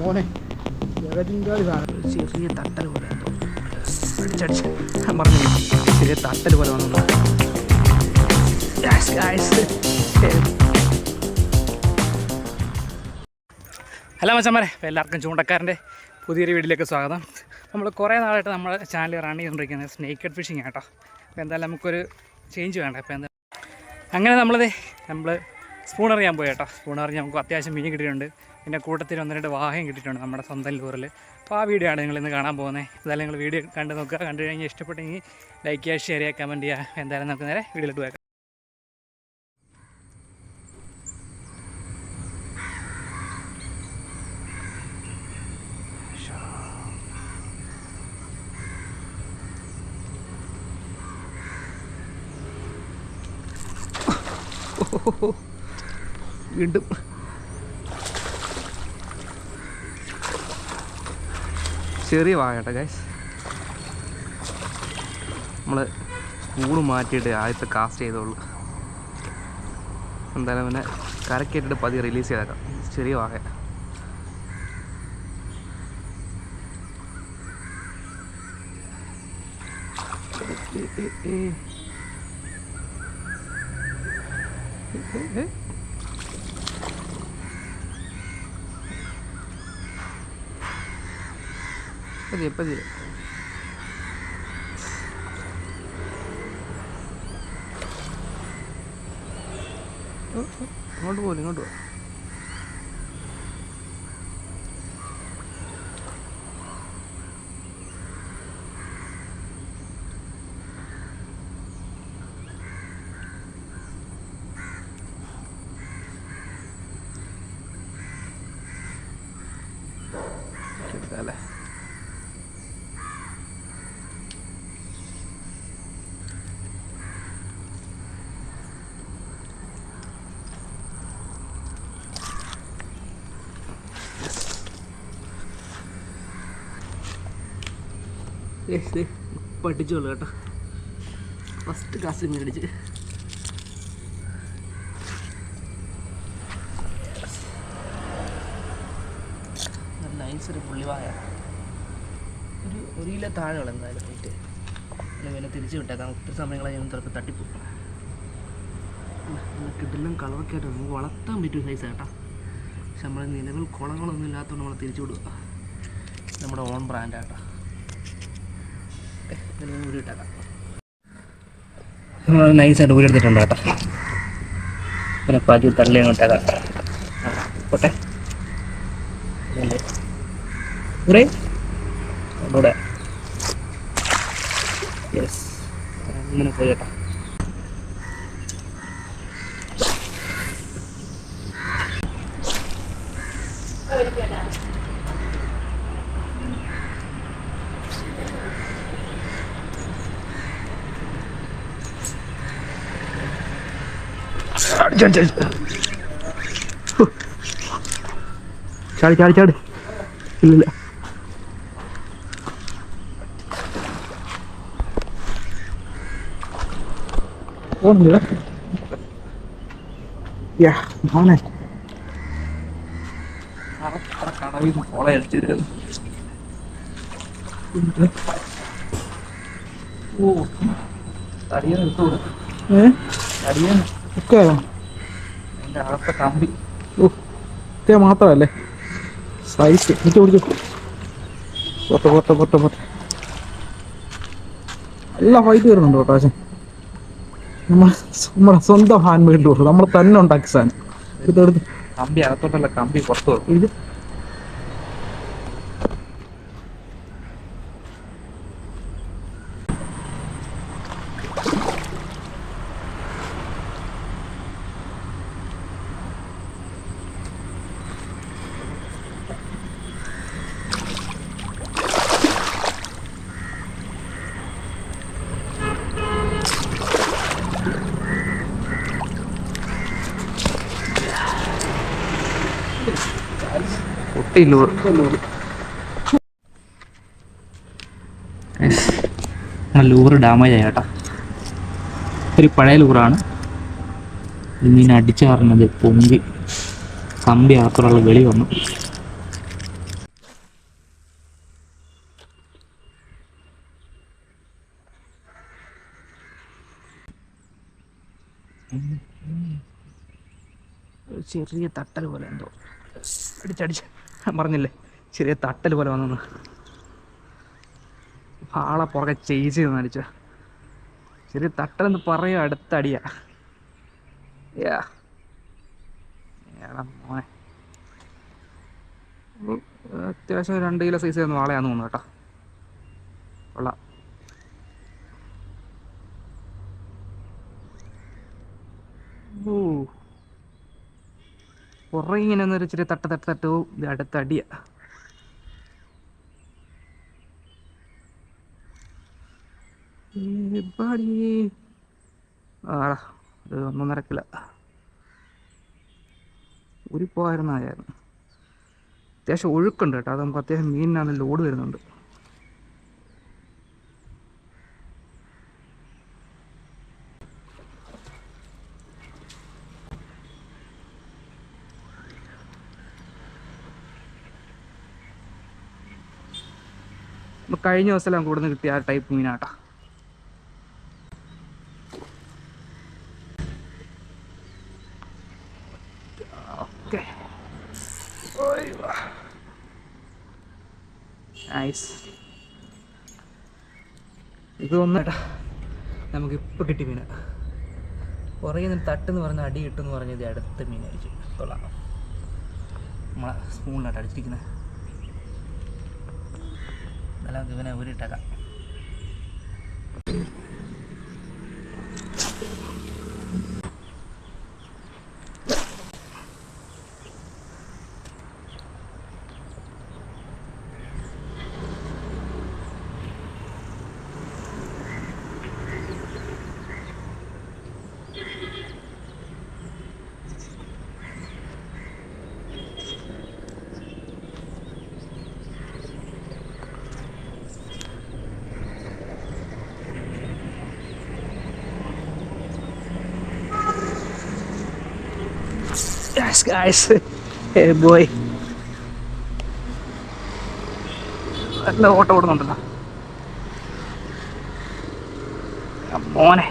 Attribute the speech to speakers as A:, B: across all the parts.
A: മോനെ
B: ചെറിയ തട്ടൽ പോലെ പറഞ്ഞു ചെറിയ തട്ടൽ പോലെ വന്നു. ഹലോ മച്ചന്മാരെ. എല്ലാവർക്കും ചൂണ്ടക്കാരന്റെ പുതിയൊരു വീട്ടിലേക്ക് സ്വാഗതം. നമ്മൾ കുറേ നാളായിട്ട് നമ്മുടെ ചാനൽ റൺ ചെയ്തുകൊണ്ടിരിക്കുന്നത് സ്നേക്കഡ് ഫിഷിംഗ് ആട്ടോ അപ്പോൾ എന്തായാലും നമുക്കൊരു ചേഞ്ച് വേണ്ട? അപ്പോൾ എന്താ അങ്ങനെ നമ്മളത് നമ്മൾ സ്പൂൺ അറിയാൻ പോയി കേട്ടോ. സ്പൂൺ എറിഞ്ഞ് നമുക്ക് അത്യാവശ്യം മീൻ കിട്ടിയിട്ടുണ്ട്. പിന്നെ കൂട്ടത്തിൽ ഒന്ന് രണ്ട് വാഹയും കിട്ടിയിട്ടുണ്ട് നമ്മുടെ സ്വന്തം ലൂറിൽ അപ്പോൾ ആ വീഡിയോ ആണ് നിങ്ങൾ ഇന്ന് കാണാൻ പോകുന്നത് എന്തായാലും നിങ്ങൾ വീഡിയോ കണ്ട് നോക്കുക. കണ്ടു കഴിഞ്ഞാൽ ഇഷ്ടപ്പെട്ടെങ്കിൽ ലൈക്ക് ചെയ്യുക ഷെയർ ചെയ്യുക കമന്റ് ചെയ്യുക. എന്തായാലും നമുക്ക് നേരെ വീഡിയോയിലോട്ട് പോയേക്കാം വീണ്ടും. ചെറിയ വാങ്ങട്ടെ ഗൈസ് നമ്മൾ സ്പൂണ് മാറ്റിയിട്ട് ആദ്യത്തെ കാസ്റ്റ് ചെയ്തോളൂ. എന്തായാലും പിന്നെ കരക്കേറ്റിട്ട് പതി റിലീസ് ചെയ്തേക്കാം. ചെറിയ വാഹ പതിയെ പതിയെ. ഇങ്ങോട്ട് പോലും ഇങ്ങോട്ട് പോ അല്ലേ? പഠിച്ചോളൂ കേട്ടോ. ഫസ്റ്റ് ക്ലാസ്സിൽ മേടിച്ച്. നൈസ് ഒരു പുള്ളിവായ. ഒരു ഒരു കിലോ താഴെയുള്ള എന്തായാലും പോയിട്ട് അല്ലെങ്കിൽ വില തിരിച്ചു വിട്ടേക്കാം ഒത്തിരി സമയങ്ങളെ ഞാൻ ചിലപ്പോൾ തട്ടിപ്പോകും കിട്ടില്ല കളറൊക്കെ ആയിട്ട് നമുക്ക് വളർത്താൻ പറ്റും സൈസ് കേട്ടോ. പക്ഷെ നമ്മൾ നിലവിൽ കുളങ്ങളൊന്നും ഇല്ലാത്തതുകൊണ്ട് നമ്മൾ തിരിച്ചു വിടുക നമ്മുടെ ഓൺ ബ്രാൻഡ് ഇതിലും ഊരി ഇട്ടേക്കാം നമ്മൾ നൈസായിട്ട് ഊരെടുത്തിട്ടുണ്ട് കേട്ടോ. പിന്നെ പതി തള്ളി അങ്ങോട്ടേക്കാം പോട്ടെ. ഇവിടെ ഒന്നുകൂടെ യെസ് അങ്ങനെ പോയി കേട്ടോ. ചാടി ചാടി. ചാടി ഇല്ലില്ല
A: പോകുന്നില്ല യാ മോനെ.
B: കടവിൽ കോള അടിച്ചിരുന്നു ഓ
A: ഏ?
B: തടിയാൻ
A: ഒക്കെ. മാത്രമല്ലേ? സൈസ് പിടിച്ചു പിടിച്ചു പൊട്ട പൊട്ട പൊട്ട പൊട്ട. നല്ല ഫൈറ്റ് വരുന്നുണ്ട് പക്ഷേ നമ്മൾ നമ്മുടെ സ്വന്തം ഹാൻഡ് മെയ്ഡ് ടൂർ നമ്മൾ തന്നെ ഉണ്ടാക്കി സാധനം. ഇതെടുത്ത്
B: കമ്പി അകത്തോട്ടല്ല കമ്പി പുറത്തു
A: ഇത്.
B: ലൂറ് ഡാമേജ് ആയി കേട്ടോ. ഒരു പഴയ ലൂറാണ്.
C: മീൻ അടിച്ചു പറഞ്ഞത് പൊങ്കി. കമ്പി അകത്തുള്ള വെളി വന്നു.
B: ചെറിയ തട്ടൽ പോലെ എന്തോ. അടിച്ചടിച്ച്. പറഞ്ഞില്ലേ? ചെറിയ തട്ടൽ പോലെ വന്നു. ആളെ പുറകെ ചേസ് ചെയ്ത് അടിച്ച ചെറിയ തട്ടലെന്ന് പറയും അടുത്തടിയാ യാ. ഏടാ മോനെ. അത്യാവശ്യം രണ്ട് കിലോ സൈസ് ഒന്ന് വാളയാന്ന് തോന്നുന്നു കേട്ടോ. കൊള്ളാം. ഓ പുറകെ ഇങ്ങനെ ഒന്ന് ഒരു ഇച്ചിരി തട്ട് തട്ട് തട്ട് പോവും അടുത്ത അടിയ. ഒന്നൊന്നര കിലോ. ഒരു ആയായിരുന്നു അത്യാവശ്യം ഒഴുക്കുണ്ട് കേട്ടോ അത് നമുക്ക് അത്യാവശ്യം മീനിനാണ് ലോഡ് വരുന്നുണ്ട്. കഴിഞ്ഞ ദിവസം നമുക്ക് കിട്ടിയ ആ ടൈപ്പ് മീനാട്ടാ. ഓക്കെ നൈസ് ഇത് ഒന്നേട്ടാ നമുക്ക് ഇപ്പൊ കിട്ടി മീന കുറേ നിന്ന് തട്ടെന്ന് പറഞ്ഞ അടി കിട്ടുമെന്ന് പറഞ്ഞത് അടുത്ത മീനായിരിക്കും. കൊള്ളാം. നമ്മളെ സ്പൂണിലാട്ട് അടിച്ചിരിക്കുന്നത് നമുക്ക് ഇവനെ ഊരിട്ടേക്കാം Yes, guys. Hey, boy. നല്ല ഓട്ടം ഓടുന്നുണ്ടല്ലോ. മോനെ.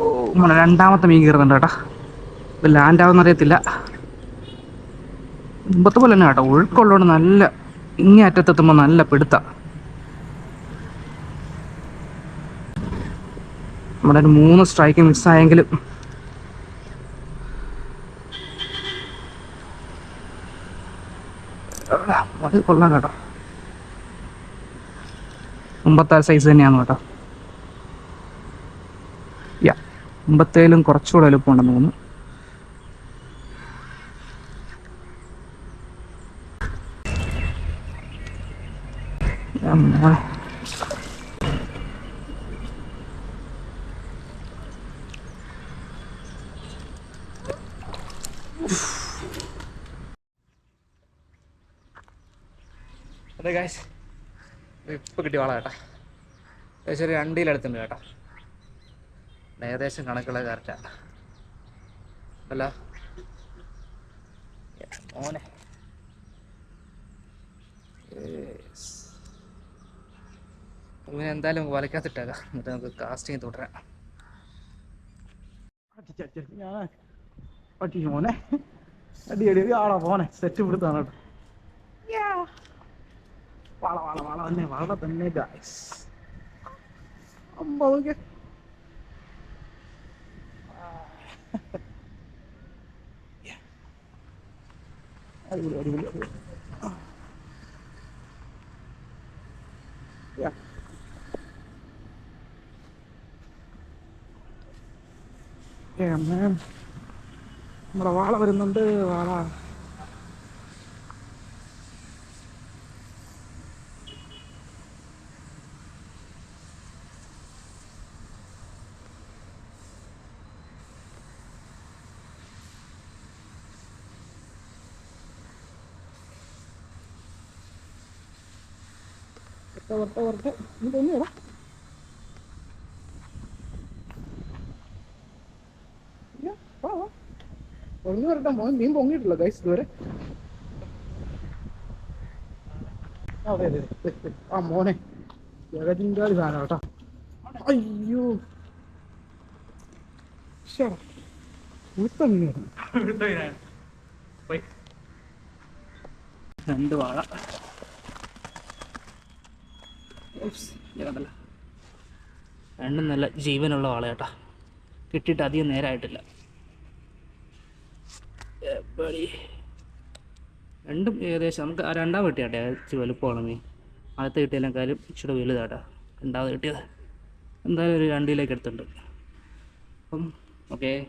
B: ഓ മോനെ രണ്ടാമത്തെ മീൻ കയറുന്നുണ്ട് കേട്ടോ. ഇത് ലാൻഡ് ആവുന്ന അറിയത്തില്ല. മുമ്പത്തെ പോലെ തന്നെ കേട്ടോ. ഒഴുക്കുള്ളതുകൊണ്ട് നല്ല ഇങ്ങേ അറ്റത്തെത്തുമ്പോൾ നല്ല പിടുത്ത. നമ്മുടെ ഒരു മൂന്ന് സ്ട്രൈക്ക് മിസ്സായെങ്കിലും അത് കൊള്ളാം കേട്ടോ. മുമ്പത്തെ സൈസ് തന്നെയാണ് കേട്ടോ. യാ മുമ്പത്തേലും കുറച്ചുകൂടെ എളുപ്പമുണ്ടെന്ന് തോന്നുന്നു. ആ, അതെ ഗായ്സ് ഇപ്പം കിട്ടിയ വാള കേട്ടോ. ഏകദേശം ഒരു രണ്ടിലടുത്തുണ്ട് കേട്ടോ. ഏകദേശം കണക്കുള്ള കറക്റ്റാണ് അല്ല? ഓനെ അങ്ങനെ എന്തായാലും നമുക്ക് വലയ്ക്കാത്തിട്ടേക്കാം എന്നിട്ട് നമുക്ക് കാസ്റ്റിംഗ് തുടരാം.
A: ഞാൻ പറ്റി മോനെ അടി അടി അടി ആളാ മോനെ. സെറ്റ് പിടുത്താണ് കേട്ടോ വള വള വള തന്നെ വള തന്നെ ഗായ്സ് അമ്പതൊക്കെ അടിപൊളി അടിപൊളി അടിപൊളി. Yeah. Yeah, man. നമ്മുടെ വാള വരുന്നുണ്ട്. വാള. വരട്ടെ വരട്ടെ. വരട്ടെ ഇത് തന്നെയാടാ പൊങ്ങി വരട്ടെ മോൻ മീൻ പൊങ്ങിയിട്ടില്ല. ഗൈസ് ഇതുവരെ. ആ, മോനെ. ജഗതിങ്കാളി സാധനം കേട്ടോ. അയ്യോ.
B: രണ്ട് വാഴ. രണ്ടും നല്ല ജീവനുള്ള വാള കേട്ടാ കിട്ടിയിട്ട് അധികം നേരമായിട്ടില്ല എപ്പടി. രണ്ടും ഏകദേശം. നമുക്ക് ആ രണ്ടാം കിട്ടിയാട്ടെ ഇച്ചിരി വലുപ്പമാണ് മീൻ. ആദ്യത്തെ കിട്ടിയതിനേക്കാളും ഇച്ചിരി വലുതാട്ടാ. രണ്ടാമത് കിട്ടിയത് എന്തായാലും ഒരു രണ്ടിലേക്ക് എടുത്തിട്ടുണ്ട്. അപ്പം ഓക്കെ